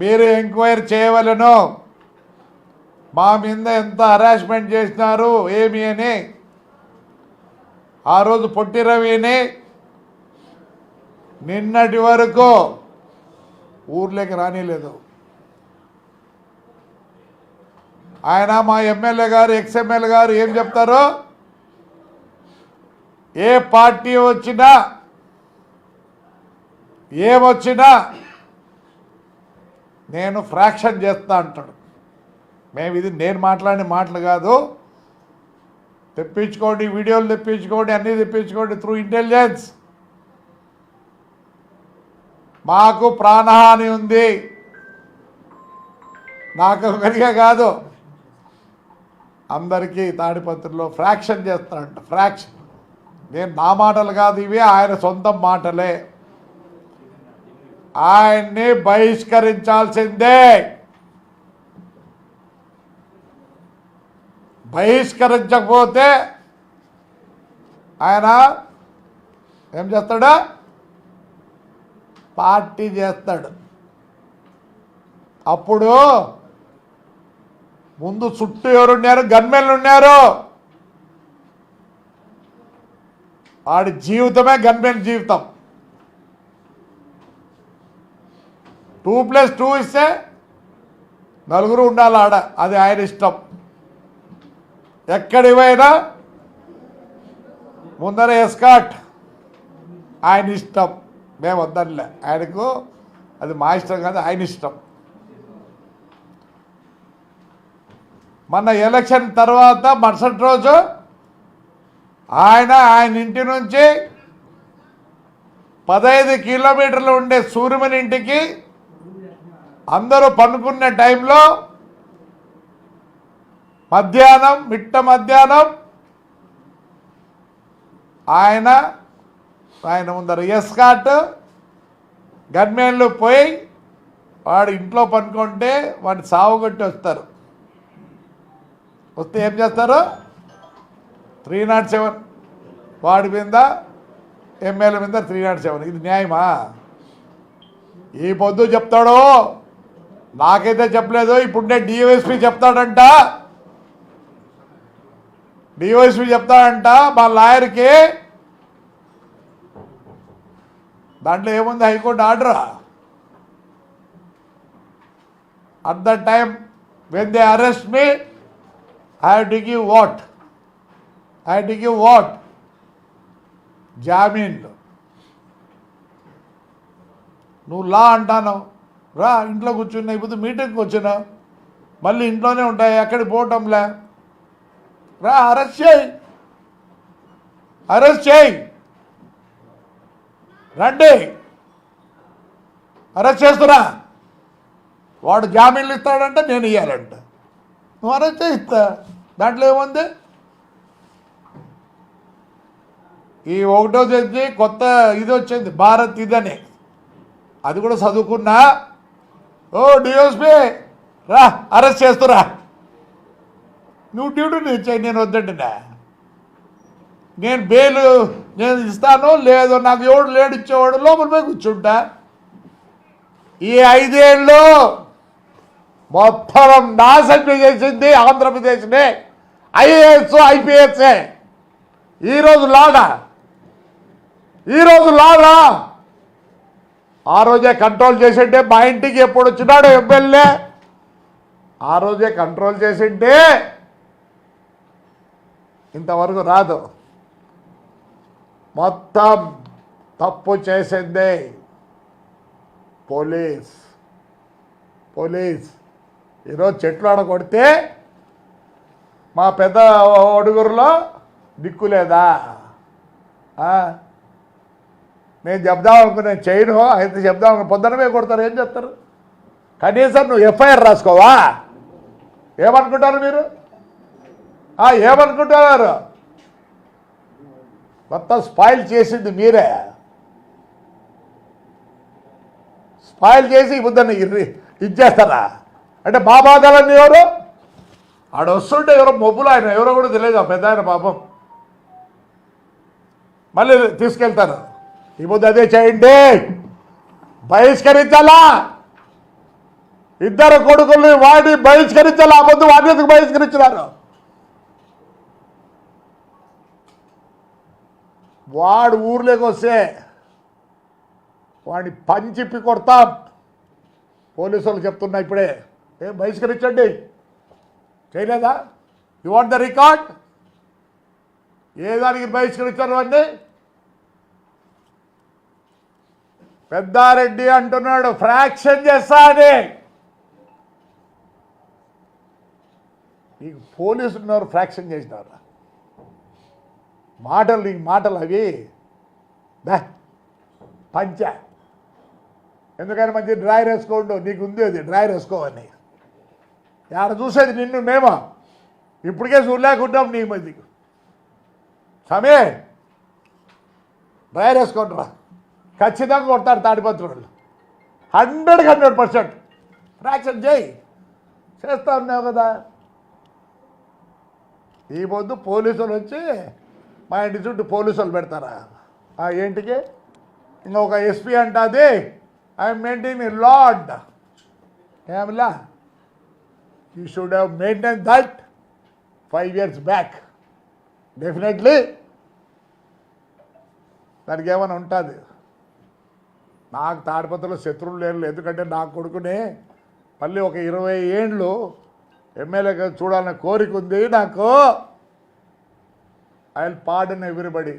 మీరు ఎంక్వైరీ చేయవలను. మా మీద ఎంత హరాస్మెంట్ చేసినారు ఏమి అని. ఆ రోజు పొట్టి రవిని నిన్నటి వరకు ఊర్లోకి రానిలేదు. ఆయన మా ఎమ్మెల్యే గారు ఎక్స్ఎమ్ఎల్ గారు ఏం చెప్తారు ఏ పార్టీ వచ్చినా ఏమొచ్చినా నేను ఫ్రాక్షన్ చేస్తా అంటాడు. మేము ఇది నేను మాట్లాడిన మాటలు కాదు. తెప్పించుకోండి వీడియోలు తెప్పించుకోండి అన్నీ తెప్పించుకోండి త్రూ ఇంటెలిజెన్స్ మాకు ప్రాణహాని ఉంది. నాకు ఒకరిగా కాదు. అందరికీ తాడిపత్రిలో ఫ్రాక్షన్ చేస్తాడంట ఫ్రాక్షన్. నేను నా మాటలు కాదు ఇవి ఆయన సొంత మాటలే. ఆయన్ని బహిష్కరించాల్సిందే. బహిష్కరించకపోతే ఆయన ఏం చేస్తాడు? పార్టీ చేస్తాడు. అప్పుడు ముందు చుట్టూ ఎవరున్నారు గన్మెన్లు ఉన్నారు. వాడి జీవితమే గన్మెన్ జీవితం. టూ ప్లస్ టూ ఇస్తే నలుగురు ఉండాలి ఆడ. అది ఆయన ఇష్టం. ఎక్కడివైనా ముందర ఎస్కాట్. ఆయన ఇష్టం. మేము వద్దనిలే ఆయనకు అది మా ఇష్టం కాదు ఆయన ఇష్టం. మన ఎలక్షన్ తర్వాత మరుసటి రోజు ఆయన ఆయన ఇంటి నుంచి పదహైదు కిలోమీటర్లు ఉండే సూర్యుని ఇంటికి అందరూ పనుకున్న టైంలో మధ్యాహ్నం మిట్ట మధ్యాహ్నం ఆయన ఆయన ముందర ఎస్కాట్ గన్మెన్లు పోయి వాడు ఇంట్లో పనుకుంటే వాడిని సావుగొట్టి వస్తారు. వస్తే ఏం చేస్తారు? Three not seven. వాడి మీద ఎమ్మెల్యే మీద త్రీ నాట్ సెవెన్. ఇది న్యాయమా? ఈ పొద్దు చెప్తాడు? నాకైతే చెప్పలేదు ఇప్పుడే డివైఎస్పీ చెప్తాడంట. డివైఎస్పీ చెప్తాడంట మా లాయర్కి. దాంట్లో ఏముంది? High court ఆర్డరా? At the time when they arrest me I have to give what I have to give what జామీన్లు నువ్వు లా అంటాను రా ఇంట్లో కూర్చున్నా ఇప్పుడు మీటింగ్కి వచ్చినా. మళ్ళీ ఇంట్లోనే ఉంటాయి ఎక్కడికి పోవటంలే. రా అరెస్ట్ చేయి. అరెస్ట్ చేయి. రండి. అరెస్ట్ చేస్తున్నా. వాడు జామీన్లు ఇస్తాడంటే నేను ఇవ్వాలంట నువ్వు అరెస్ట్ చేయిస్తా దాంట్లో ఏముంది? ఈ ఒకటో తేదీ కొత్త ఇది వచ్చింది భారత్ ఇదని. అది కూడా చదువుకున్నా. ఓ డిఎస్పీ రా అరెస్ట్ చేస్తురా. నువ్వు డ్యూటీ నేను నేను వద్దండినా నేను బెయిల్ నేను ఇస్తాను లేదు నాకు ఎవడు లేడు ఇచ్చేవాడు లోపల పోయి కూర్చుంటా. ఈ ఐదేళ్ళు మొత్తం నాశనం చేసింది ఆంధ్రప్రదేశ్నే. ఐఏఎస్ ఐపీఎస్ఏ. ఈరోజు లాగా. ఈరోజు లాగా. ఆ రోజే కంట్రోల్ చేసింటే మా ఇంటికి ఎప్పుడు వచ్చినాడు ఎమ్మెల్యే? ఆ రోజే కంట్రోల్ చేసింటే ఇంతవరకు రాదు. మొత్తం తప్పు చేసింది పోలీస్. పోలీస్. ఈరోజు చెట్లు ఆడ కొడితే మా పెద్ద ఒడుగురులో దిక్కు లేదా? నేను చెప్దాం నేను చేయను అయితే చెప్దాం అనుకున్నా పొద్దునమే కొడతారు ఏం చెప్తారు కనీసం నువ్వు ఎఫ్ఐఆర్ రాసుకోవా? ఏమనుకుంటారు మీరు? ఏమనుకుంటున్నారు మొత్తం స్పాయిల్ చేసింది మీరే. స్పాయిల్ చేసి ఈ బుద్ధని ఇచ్చేస్తారా? అంటే మా బాధలన్నీ ఎవరు? ఆడ వస్తుంటే ఎవరో మొబ్బులు ఆయన ఎవరో కూడా తెలియదు ఆ పెద్ద ఆయన పాపం. మళ్ళీ తీసుకెళ్తాను ఈ అదే చేయండి. బహిష్కరించాలా? ఇద్దరు కొడుకుల్ని వాడి బహిష్కరించాలా? అబద్ధం వాడి ఎందుకు బహిష్కరించినారు? వాడు ఊర్లోకి వస్తే వాడిని పంచిప్పి కొడతాం. పోలీసు వాళ్ళు చెప్తున్నా ఇప్పుడే. ఏం బహిష్కరించండి? చేయలేదా? యు వాంట్ ద రికార్డ్ ఏ దానికి బహిష్కరించారు అండి పెద్దారెడ్డి అంటున్నాడు ఫ్రాక్షన్ చేస్తా అని నీకు పోలీసులు ఉన్నారు ఫ్రాక్షన్ చేసినారు? మాటలు నీకు మాటలు అవి దా పంచ. ఎందుకని మంచి డ్రాయర్ వేసుకోండు? నీకు ఉంది అది డ్రాయర్ వేసుకోవని ఆడ చూసేది నిన్ను మేమో? ఇప్పటికే చూడలేకుంటాం నీ మంది సమే వేసుకోండి రా ఖచ్చితంగా కొడతారు తాడిపత్రులు. హండ్రెడ్కి హండ్రెడ్ పర్సెంట్. ఫ్రాక్షన్ చేయి. చేస్తా ఉన్నావు కదా. ఈ పొద్దు పోలీసులు వచ్చి మా ఇంటి చుట్టూ పోలీసులు పెడతారా? ఆ ఏంటికి? ఒక ఎస్పీ అంటుంది ఐఎమ్ మెయింటైన్ లాడ్ ఏమిలా you should have maintain that five years back definitely దానికి ఏమైనా ఉంటుంది? నాకు తాడిపత్రలో శత్రువులు లేరు ఎందుకంటే నా కొడుకునే మళ్ళీ ఒక ఇరవై ఏండ్లు ఎమ్మెల్యేగా చూడాలన్న కోరిక ఉంది నాకు. ఐ పాడిన పార్డన్ ఎవ్రీబడి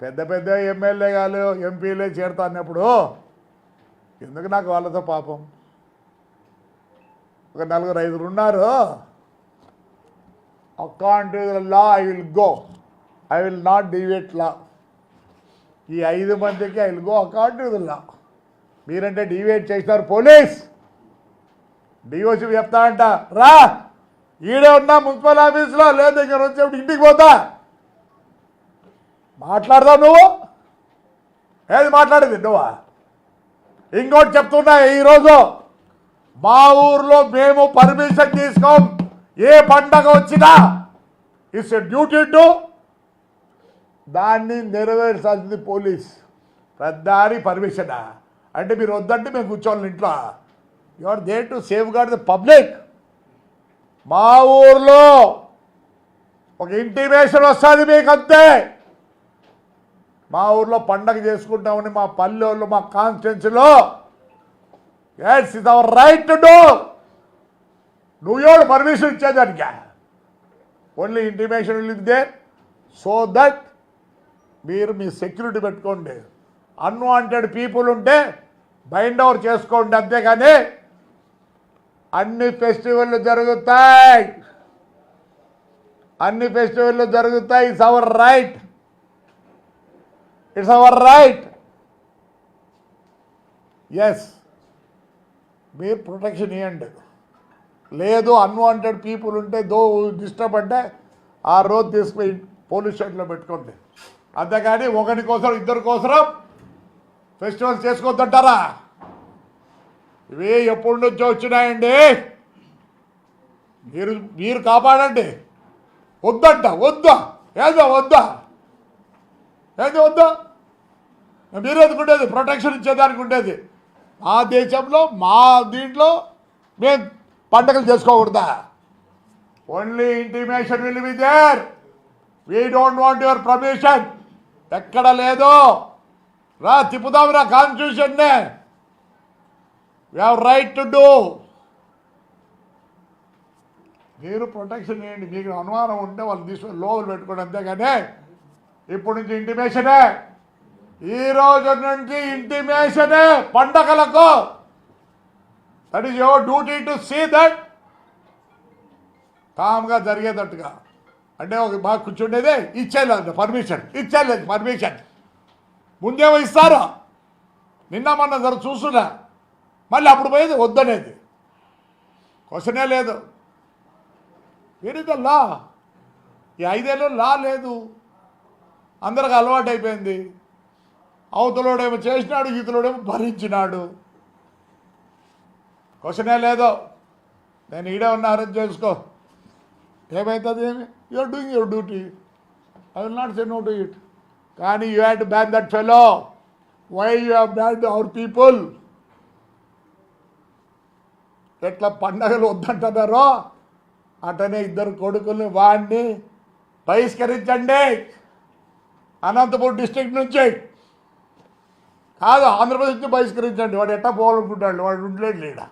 పెద్ద పెద్ద ఎమ్మెల్యేగాలు ఎంపీలే చేరుతా అన్నప్పుడు ఎందుకు నాకు వాళ్ళతో పాపం? ఒక నలుగురు ఐదుగురు ఉన్నారు. Account law I will go I will not deviate law ఈ ఐదు మందికి ఐ విల్ గో మీరంటే డివేట్ చేసినారు పోలీస్. డిఓసి చెప్తా అంట రా ఈడే ఉన్నా మున్సిపల్ ఆఫీస్లో లేదు ఇక్కడ వచ్చేప్పుడు ఇంటికి పోతా. మాట్లాడదావు నువ్వు? ఏది మాట్లాడేది నువ్వా? ఇంకోటి చెప్తున్నా ఈరోజు మా ఊర్లో మేము పర్మిషన్ తీసుకోం. ఏ పండగ వచ్చినా ఇట్స్ డ్యూటీ టు దాన్ని నెరవేర్చాల్సింది పోలీస్. పెద్దారి పర్మిషనా. అంటే మీరు వద్దంటే మేము కూర్చోవాలి ఇంట్లో. You are there to safeguard the public మా ఊర్లో ఒక ఇంటిమేషన్ వస్తుంది మీకు అంతే మా ఊర్లో పండగ చేసుకుంటామని మా పల్లెళ్ళు మా కాన్స్టిట్యున్సీలో it's is our right to do నువ్వు ఎవడు పర్మిషన్ ఇచ్చేదానికి. ఓన్లీ ఇంటిమేషన్ ఇదే సో దట్ మీరు మీ సెక్యూరిటీ పెట్టుకోండి. అన్వాంటెడ్ పీపుల్ ఉంటే బైండ్ ఓవర్ చేసుకోండి అంతేగాని అన్ని ఫెస్టివల్లు జరుగుతాయి. అన్ని ఫెస్టివల్లు జరుగుతాయి. It's our right it's our right yes మీరు ప్రొటెక్షన్ ఇవ్వండి లేదు అన్వాంటెడ్ పీపుల్ ఉంటే దో డిస్టర్బ్ అంటే ఆ రోజు తీసుకుపోయి పోలీస్ స్టేషన్లో పెట్టుకోండి. అంతేగాని ఒకటి కోసం ఇద్దరి కోసం ఫెస్టివల్స్ చేసుకోవద్దంటారా ఇవి ఎప్పటి నుంచో వచ్చినాయండి. మీరు మీరు కాపాడండి. వద్దంట వద్దా. ఏదో వద్దా. ఏదో వద్దా. మీరు ఎందుకుండేది ప్రొటెక్షన్ ఇచ్చేదానికి ఉండేది. మా దేశంలో మా దీంట్లో మేము పండగలు చేసుకోకూడదా? Only intimation will be there we don't want your permission ఎక్కడ లేదు. రా తిప్పుదాం రా కాన్స్టిట్యూషన్నే హ్యావ్ రైట్ టు డూ మీరు ప్రొటెక్షన్ చేయండి. మీకు అనుమానం ఉంటే వాళ్ళు తీసుకొని లోపల పెట్టుకోండి అంతేగానే ఇప్పటి నుంచి ఇంటిమేషనే. ఈ రోజు నుంచి ఇంటిమేషనే పండగలకు. That is your duty to see that కామ్గా జరిగేటట్టుగా. అంటే ఒక బాగా కూర్చుండేదే ఇచ్చేయలేదు పర్మిషన్ ఇచ్చేయలేదు పర్మిషన్ ముందేమో ఇస్తారు? నిన్న మొన్న జర చూస్తున్నా. మళ్ళీ అప్పుడు పోయేది వద్దనేది. క్వశ్చనే లేదు. వెరీ లా ఈ ఐదేళ్ళు లా లేదు. అందరికి అలవాటు అయిపోయింది అవతలోడేమో చేసినాడు ఈతలోడేమో భరించినాడు. క్వశ్చనే లేదో. నేను ఈడే ఉన్న అరేంజ్ చేసుకో. ఏమవుతుంది you are doing your duty I will not say no to it కానీ you had ban that fellow why you have ban our people ఎట్లా పండగలు వద్దంటున్నారో అటనే ఇద్దరు కొడుకుల్ని వాడిని బహిష్కరించండి. అనంతపూర్ డిస్టిక్ నుంచి. కాదు ఆంధ్రప్రదేశ్ నుంచి బహిష్కరించండి. వాడు ఎట్లా పోవాలనుకుంటాడు? వాడు ఉండలేడు లేడా?